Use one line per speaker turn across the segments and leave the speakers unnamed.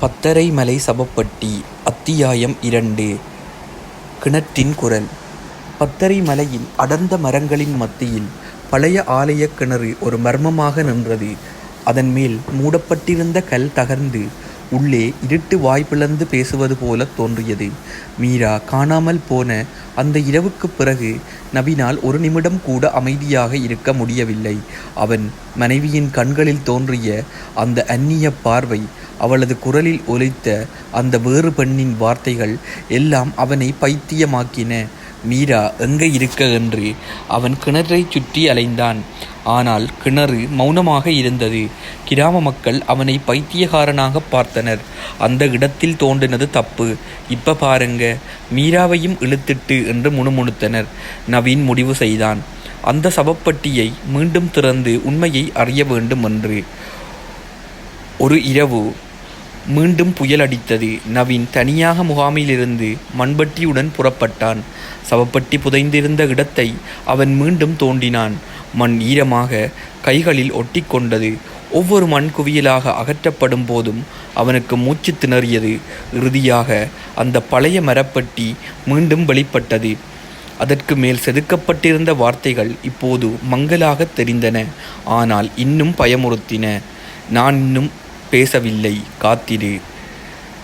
பத்தரைமலை சவப்பட்டி அத்தியாயம் இரண்டு கிணற்றின் குரல் பத்தரை மலையின் அடர்ந்த மரங்களின் மத்தியில் பழைய ஆலயக் கிணறு ஒரு மர்மமாக நின்றது. அதன் மேல் மூடப்பட்டிருந்த கல் தகர்ந்து உள்ளே இருட்டு வாய்ப்பிழந்து பேசுவது போலத் தோன்றியது. மீரா காணாமல் போன அந்த இரவுக்குப் பிறகு நவினால் ஒரு நிமிடம் கூட அமைதியாக இருக்க முடியவில்லை. அவன் மனைவியின் கண்களில் தோன்றிய அந்த அந்நிய பார்வை அவளது குரலில் ஒலித்த அந்த வேறு பெண்ணின் வார்த்தைகள் எல்லாம் அவனை பைத்தியமாக்கின. மீரா எங்கே இருக்க என்று அவன் கிணற்றைச் சுற்றி அலைந்தான். ஆனால் கிணறு மௌனமாக இருந்தது. கிராம மக்கள் அவனை பைத்தியக்காரனாகப் பார்த்தனர். அந்த இடத்தில் தோண்டினது தப்பு. இப்ப பாருங்க மீராவையும் இழுத்திட்டு என்று முணுமுணுத்தனர். நவீன் முடிவு செய்தான். அந்த சவப்பட்டியை மீண்டும் திறந்து உண்மையை அறிய வேண்டும் என்று. ஒரு இரவு மீண்டும் புயல் அடித்தது. நவீன் தனியாக முகாமிலிருந்து மண்பட்டியுடன் புறப்பட்டான். சவப்பட்டி புதைந்திருந்த இடத்தை அவன் மீண்டும் தோண்டினான். மண் ஈரமாக கைகளில் ஒட்டிக்கொண்டது. ஒவ்வொரு மண் குவியலாக அகற்றப்படும் போதும் அவனுக்கு மூச்சு திணறியது. இறுதியாக அந்த பழைய மரப்பெட்டி மீண்டும் வெளிப்பட்டது. அதற்கு மேல் செதுக்கப்பட்டிருந்த வார்த்தைகள் இப்போது மங்கலாகத் தெரிந்தன. ஆனால் இன்னும் பயமுறுத்தின. நான் இன்னும் பேசவில்லை. காத்திரு.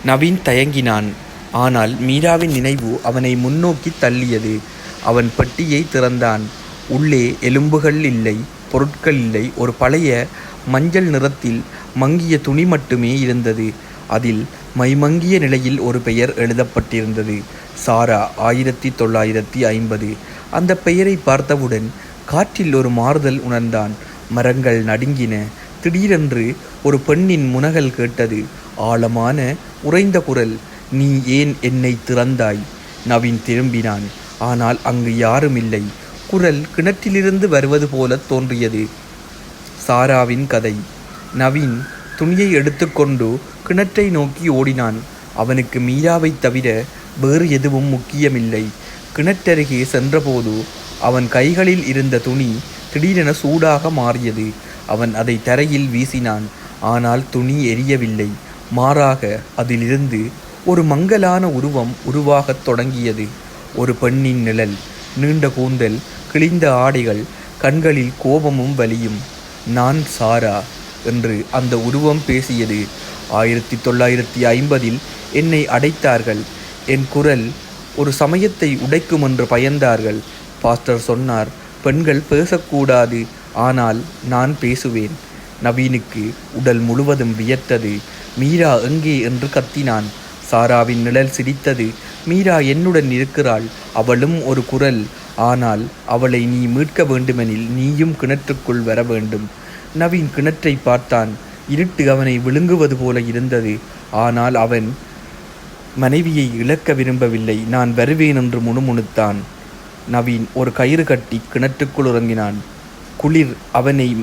நவீன் தயங்கினான். ஆனால் மீராவின் நினைவு அவனை முன்னோக்கித் தள்ளியது. அவன் பட்டியை திறந்தான். உள்ளே எலும்புகள் இல்லை. பொருட்கள் இல்லை. ஒரு பழைய மஞ்சள் நிறத்தில் மங்கிய துணி மட்டுமே இருந்தது. அதில் மைமங்கிய நிலையில் ஒரு பெயர் எழுதப்பட்டிருந்தது. சாரா ஆயிரத்தி தொள்ளாயிரத்தி ஐம்பது. அந்த பெயரைப் பார்த்தவுடன் காற்றில் ஒரு மாறுதல் உணர்ந்தான். மரங்கள் நடுங்கின. திடீரென்று ஒரு பெண்ணின் முனகல் கேட்டது. ஆழமான, உறைந்த குரல். நீ ஏன் என்னை திறந்தாய்? நவீன் திரும்பினான். ஆனால் அங்கு யாருமில்லை. குரல் கிணற்றிலிருந்து வருவது போலத் தோன்றியது. சாராவின் கதை. நவீன் துணியை எடுத்துக்கொண்டு கிணற்றை நோக்கி ஓடினான். அவனுக்கு மீராவைத் தவிர வேறு எதுவும் முக்கியமில்லை. கிணற்றருகே சென்றபோது அவன் கைகளில் இருந்த துணி திடீரென சூடாக மாறியது. அவன் அதை தரையில் வீசினான். ஆனால் துணி எரியவில்லை. மாறாக அதிலிருந்து ஒரு மங்கலான உருவம் உருவாகத் தொடங்கியது. ஒரு பெண்ணின் நிழல். நீண்ட கூந்தல். கிழிந்த ஆடைகள். கண்களில் கோபமும் வலியும். நான் சாரா. என்று அந்த உருவம் பேசியது. ஆயிரத்தி தொள்ளாயிரத்தி ஐம்பதில் என்னை அடைத்தார்கள். என் குரல் ஒரு சமயத்தை உடைக்கும் என்று பயந்தார்கள். பாஸ்டர் சொன்னார் பெண்கள் பேசக்கூடாது. ஆனால் நான் பேசுவேன். நவீனுக்கு உடல் முழுவதும் வியத்தது மீரா எங்கே என்று கத்தினான். சாராவின் நிழல் சிரித்தது. மீரா என்னுடன் இருக்கிறாள். அவளும் ஒரு குரல். ஆனால் அவளை நீ மீட்க வேண்டுமெனில் நீயும் கிணற்றுக்குள் வர வேண்டும். நவீன் கிணற்றைப் பார்த்தான். இருட்டு அவனை விழுங்குவது போல இருந்தது. ஆனால் அவன் மனைவியை இழக்க விரும்பவில்லை. நான் வருவேன் என்று முணுமுணுத்தான். நவீன் ஒரு கயிறு கட்டி கிணற்றுக்குள் உறங்கினான் குளிர் அவனை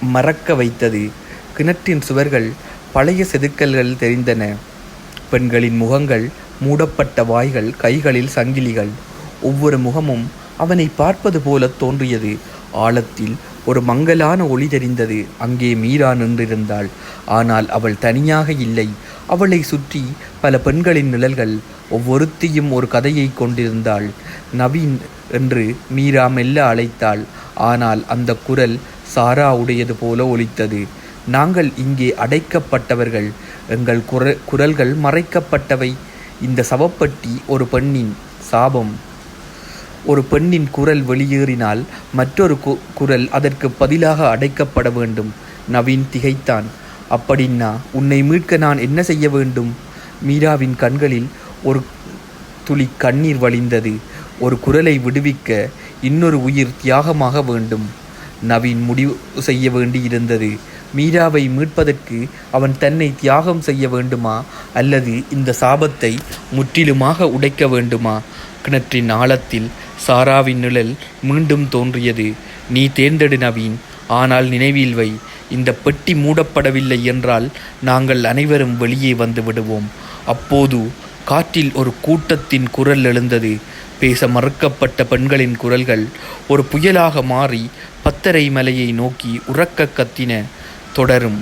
மறக்க வைத்தது. கிணற்றின் சுவர்கள் பழைய செதுக்கல்கள் தெரிந்தன. பெண்களின் முகங்கள். மூடப்பட்ட வாய்கள். கைகளில் சங்கிலிகள். ஒவ்வொரு முகமும் அவனை பார்ப்பது போல தோன்றியது. ஆழத்தில் ஒரு மங்கலான ஒளி தெரிந்தது. அங்கே மீரா நின்றிருந்தாள். ஆனால் அவள் தனியாக இல்லை. அவளை சுற்றி பல பெண்களின் நிழல்கள். ஒவ்வொருத்தியும் ஒரு கதையைக் கொண்டிருந்தாள். நவீன் என்று மீரா மெல்ல அழைத்தாள். ஆனால் அந்த குரல் சாரா உடையது போல ஒலித்தது. நாங்கள் இங்கே அடைக்கப்பட்டவர்கள். எங்கள் குரல்கள் மறைக்கப்பட்டவை. இந்த சவப்பட்டி ஒரு பெண்ணின் சாபம். ஒரு பெண்ணின் குரல் வெளியேறினால் மற்றொரு கு குரல் அதற்கு பதிலாக அடைக்கப்பட வேண்டும். நவீன் திகைத்தான். அப்படின்னா உன்னை மீட்க நான் என்ன செய்ய வேண்டும்? மீராவின் கண்களில் ஒரு துளி கண்ணீர் வழிந்தது. ஒரு குரலை விடுவிக்க இன்னொரு உயிர் தியாகமாக வேண்டும். நவீன் முடிவு செய்ய வேண்டியிருந்தது. மீராவை மீட்பதற்கு அவன் தன்னை தியாகம் செய்ய வேண்டுமா? அல்லது இந்த சாபத்தை முற்றிலுமாக உடைக்க வேண்டுமா? கிணற்றின் ஆழத்தில் சாராவின் நிழல் மீண்டும் தோன்றியது. நீ தேர்ந்தெடு நவீன். ஆனால் நினைவில் வை. இந்த பெட்டி மூடப்படவில்லை என்றால் நாங்கள் அனைவரும் வெளியே வந்து விடுவோம். அப்போது காற்றில் ஒரு கூட்டத்தின் குரல் எழுந்தது. பேச மறுக்கப்பட்ட பெண்களின் குரல்கள் ஒரு புயலாக மாறி பத்தரை மலையை நோக்கி உறக்க கத்தின. தொடரும்.